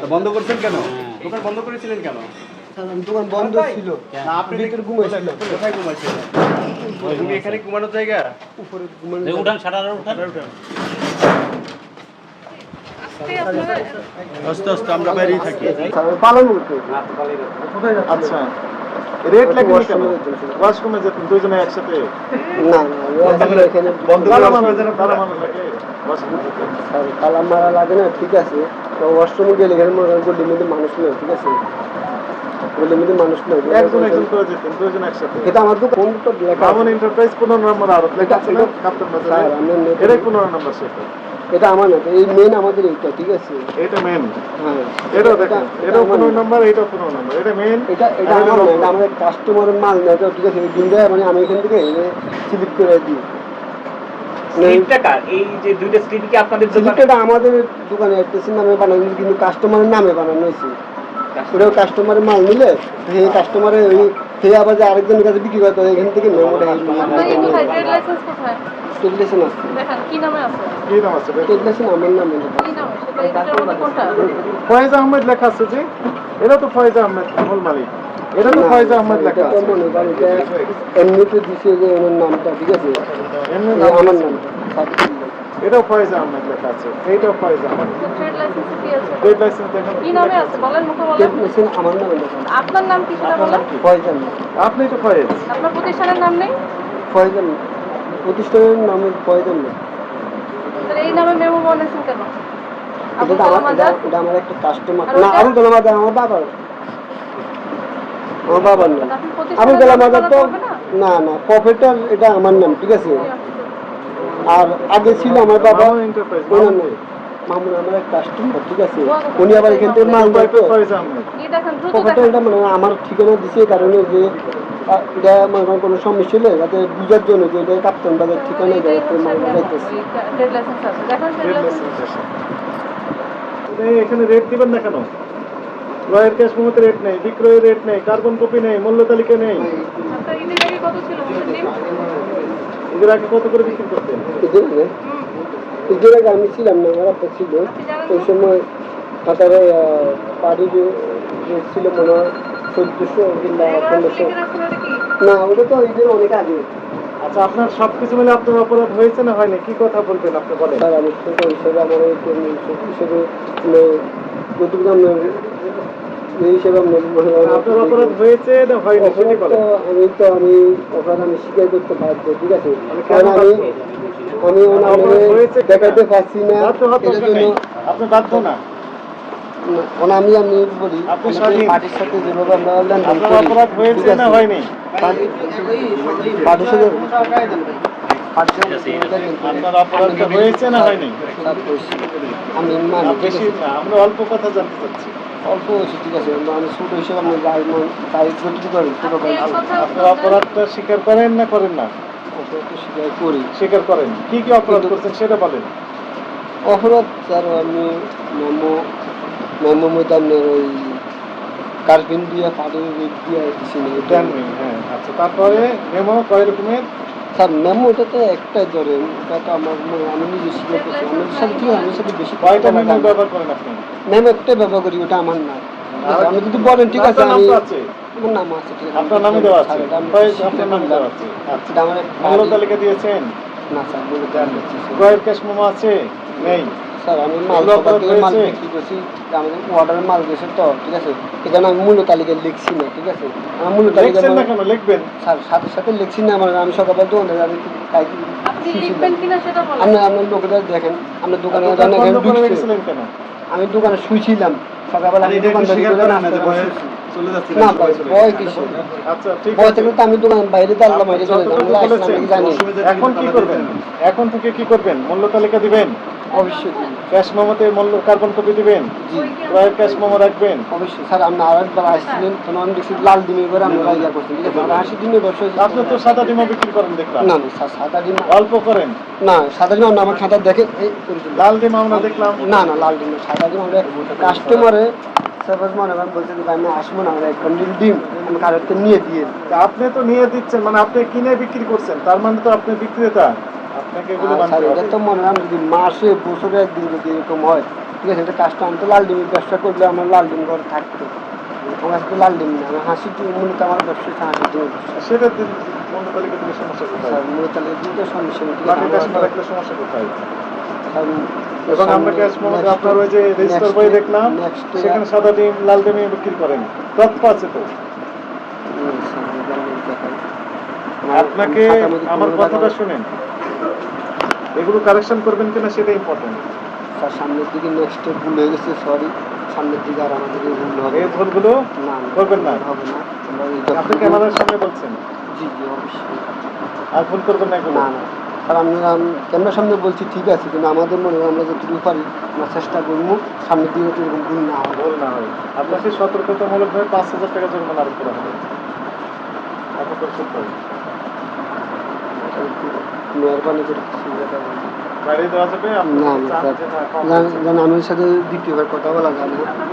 তো বন্ধ করছেন কেন? দোকান বন্ধ করেছিলেন কেন? দোকান বন্ধ ছিল। না আপনি ভিতরে ঘুমাইছিলাম কোথায় ঘুমাইছিলেন তুমি এখানে ঘুমানোর জায়গা? উপরে ঘুমানো যে উঠান সাটার উঠান। আস্তে আস্তে আমরা বাইরেই থাকি। পালন করতে আচ্ছা। রেট লাগবে কেন ওয়াশরুমে যেতেন দুইজনে একসাথে? না তালা মারা লাগে না ঠিক আছে। তো ওয়াশরুমে গেলে এখানে মনে করেন গলির মধ্যে মানুষ নেই ঠিক আছে। গলির মধ্যে মানুষ নেই। একজন একজন করে যেতেন দুইজন একসাথে। এটা আমার তো লেখা এন্টারপ্রাইজ পনেরো নম্বর আরত লেখা আছে কাপ্তান বাজারে পনেরো নম্বর সেটা। এটা আমার না এই মেন আমাদের এইটা ঠিক আছে? এটা মেন হ্যাঁ। দেখেন এটা- এটা আমার- নম্বর এটা মেন এটা এটা আমার না এটা আমাদের কাস্টমারের মাল না এটা ঠিক আছে এই দিনটা মানে আমি এখান থেকে স্লিপ করে দিই। এই যে দুইটা আপনাদের দোকানে? স্লিপটা আমাদের দোকানে নামে বানানো হয়েছে, কিন্তু কাস্টমারের নামে বানানো হয়েছে। ওটা কাস্টমারের মাল নিলে সেই কাস্টমারের ওই সে আবার যে আরেকজনের কাছে বিক্রি করতে হয় এখান থেকে টেলিলেশন আছে দেখেন কি নামে আছে? কি নাম আছে ভাই? আমার নামে কি নামে? সেটা এই দুটোর মধ্যে কোনটা? ফয়েজ আহমেদ লেখা আছে যে এটা তো ফয়েজ আহমেদ মূল মালিক। এটা তো ফয়েজ আহমেদ লেখা আছে। মনে এমনিতে দিছে যে ওনার নামটা ঠিক আছে? এমনি আমার নাম এটাও ফয়েজ আহমেদ লেখা আছে। এইটাও ফয়েজ আহমেদ। ট্রেড লাইসেন্স কি আছে? ট্রেড লাইসেন্স দেখেন কি নামে আছে? বলেন মুখে বলেন। টেলিলেশন আমার নামে লেখা আপনার নাম কি সেটা বলেন? ফয়জান আপনি তো ফয়েজ। আপনার প্রতিষ্ঠানের নাম নেই? ফয়জান প্রতিষ্ঠানের নাম ফয়জান না তাহলে এই নামে মেমো বানাইছেন কেন? এটা আমার এটা এটা আমার একটা কাস্টমার না কালাম আমার বাবার আমার বাবার নাম। তো না? না প্রফেটার এটা আমার নাম ঠিক আছে? আর আগে ছিল আমার বাবা মামুন ওনার নাম মামুন আমার এক কাস্টমার ঠিক আছে? উনি আবার এখান থেকে মাল দেয় তো। ফয়েজ দেখেন প্রফেটার এটা মানে আমার ঠিকানা দিছে কারণে যে এটা মনে করেন কোনো সমস্যা হলে যাতে বুঝার জন্য যে এটা কাপ্তান বাজার ঠিকানা যাতে হচ্ছে যাইতেছে এখানে রেট দিবেন না কেন? ক্রয়ের ক্যাশ মোমোতে রেট নেই বিক্রয়ের রেট নেই কার্বন কপি নেই মূল্য তালিকা নেই। ঈদের আগে কত এদের আগে কত করে বিক্রি করতেন? এদের আগে? আগে আমি ছিলাম না আমার আপা ছিল। ওই সময় কাতারে পাড়ির রেট ছিল মনে হয় চোদ্দশো কিংবা পনেরোশো। না ওটা তো ঈদের অনেক আগে। আচ্ছা আপনার সবকিছু মিলে আপনার অপরাধ হয়েছে না হয়নি? কি কথা বলবেন আপনি বলেন। স্যার আমি ছোট হিসেবে আমার এই তো হিসেবে যতটুকু আপনার এই হিসেবে আপনার হয় আপনার অপরাধ হয়েছে না হয়নি আমি তো আমি অপরাধ আমি স্বীকার করতে পারছি ঠিক আছে? আমি কারণ আমি কিনা? দেখাইতে পারছি না বাধ্য হওয়ার এটার দরকার জন্য নেই। আপনি বাধ্য না, মানে আমি আমি বলি। পার্টির সাথে যেভাবে আমরা লেনদেন করি, ঠিক আছে? পার্টির সাথে অপরাধটা। আমি মানি আমরা অল্প কথা জানতে চাচ্ছি। অল্প হয়েছে ঠিক আছে। ছোট হিসেবে আমি যাই তাই যতটুকু করি ছোট ভাই আপনার অপরাধটা স্বীকার করেন না করেন না? অপরাধ স্বীকার করি। স্বীকার করেন। কি কি অপরাধ করছেন সেটা বলেন। অপরাধ স্যার আমি মেমো মধ্যে ওই কার্পিন দিয়ে পাড়ির রেট দিয়ে না এটা হ্যাঁ আচ্ছা তারপরে মেমো কয় রকমের? স্যার মেমো ওটা তো একটাই ধরে ওটা তো আমার মনে- আমি নিজে স্বীকার করছি আমার সাথে কি আমার সাথে বেশি কয়টা মেমো না। ব্যবহার করেন আপনি? মেমো একটাই ব্যবহার করি ওটা আমার না। ঠিক আছে, যদি বলেন ঠিক আছে আমি আছে। আমার নাম আছে ঠিক আছে। আপনার নামে দেওয়া আছে। আমি আপনার নামে। দেওয়া আছে। আচ্ছা। আমার মূল্য তালিকা দিয়েছেন? না স্যার বলে দেন কয়ের ক্যাশ মেমো আছে? নেই। স্যার আমি মাল বিক্রি করছি। আমাদের অর্ডারের মাল গেছে তো ঠিক আছে? এখানে আমি মূল্য তালিকা লিখছি না ঠিক আছে? আমার মূল্য তালিকা লিখবেন। স্যার সাথে সাথে লিখছি না আমার আমি সকালবেলা দোকানে আমি তাই আপনি লিখবেন কিনা সেটা বলেন। আপনি আপনার লোকেদের দেখেন আপনার দোকানে আমি দোকানে শুয়েছিলাম সকালবেলা আমি। চলে যাচ্ছে না ভয় কিছু আচ্ছা ঠিক আছে। তো আমি দোকান বাইরে দাঁড়ালাম বাইরে চলে এখন কি করবেন? এখন থেকে কি করবেন? মূল্য তালিকা দিবেন? অবশ্যই। ক্যাশ মেমোতে মূল্য কার্বন কপি দিবেন? ক্রয়ের ক্যাশ মেমো রাখবেন? অবশ্যই স্যার আপনি আর একবার আসছিলেন তখন আমি দেখছি লাল ডিমের করে আমরা ইয়া করছেন ঠিক আছে আমরা হাসি ব্যবসা আপনি তো সাদা ডিমও বিক্রি করেন দেখলাম। না না স্যার সাদা ডিম অল্প করেন? না সাদা ডিম আমরা আমার খাতা দেখে এই লাল ডিম আমরা দেখলাম। না না লাল ডিম সাদা ডিম আমরা কাস্টমারে সাপোজ মনে করেন বলছে যে আমি আসব না আমরা এক বান্ডিল ডিম আমি নিয়ে দিয়ে আপনি তো নিয়ে দিচ্ছেন মানে আপনি কিনে বিক্রি করছেন তার মানে তো আপনি বিক্রেতা। এটা তো মনে হয় যদি মাসে বছরে একদিন যদি এরকম হয় ঠিক আছে এটা কাজটা আমি তো লাল ডিমের ব্যবসা করলে আমার লাল ডিম ঘরে থাকতো। আমার তো লাল ডিম না আমার হাসি ডিম মূলত আমার ব্যবসা হচ্ছে হাসি ডিমের ব্যবসা সেটা দিলে সমস্যা কোথায়? কোথায়? এবং আমরা ক্যাশ আপনার ওই যে রেজিস্টার next বই দেখলাম সেখানে সাদা ডিম লাল ডিমে বিক্রি করেন। তথ্য আছে তো? আপনাকে আমার কথাটা শুনেন। এগুলো কারেকশন করবেন কিনা সেটা ইম্পর্টেন্ট স্যার সামনের দিকে নেক্সট ভুল হয়ে গেছে সরি সামনের দিকে আর আমাদের ভুল হবে এই ভুলগুলো না করবেন না? হবে না। আপনি ক্যামেরার সামনে বলছেন। জি জি অবশ্যই। আর ভুল করবেন না এগুলো। না না। স্যার আমি ক্যামেরার সামনে বলছি ঠিক আছে কিন্তু আমাদের মনে হয় আমরা যতটুকু পারি আমরা চেষ্টা করব সামনের দিকে এরকম ভুল না হয়। ভুল না হয়। আপনাকে সতর্কতামূলকভাবে পাঁচ হাজার টাকা জরিমানা আরোপ করা হবে। আপনি পরিশোধ করবেন একটু মেহরবানি করে যাবে না না স্যার। আমি সাথে দ্বিতীয়বার কথা বলা যায় না।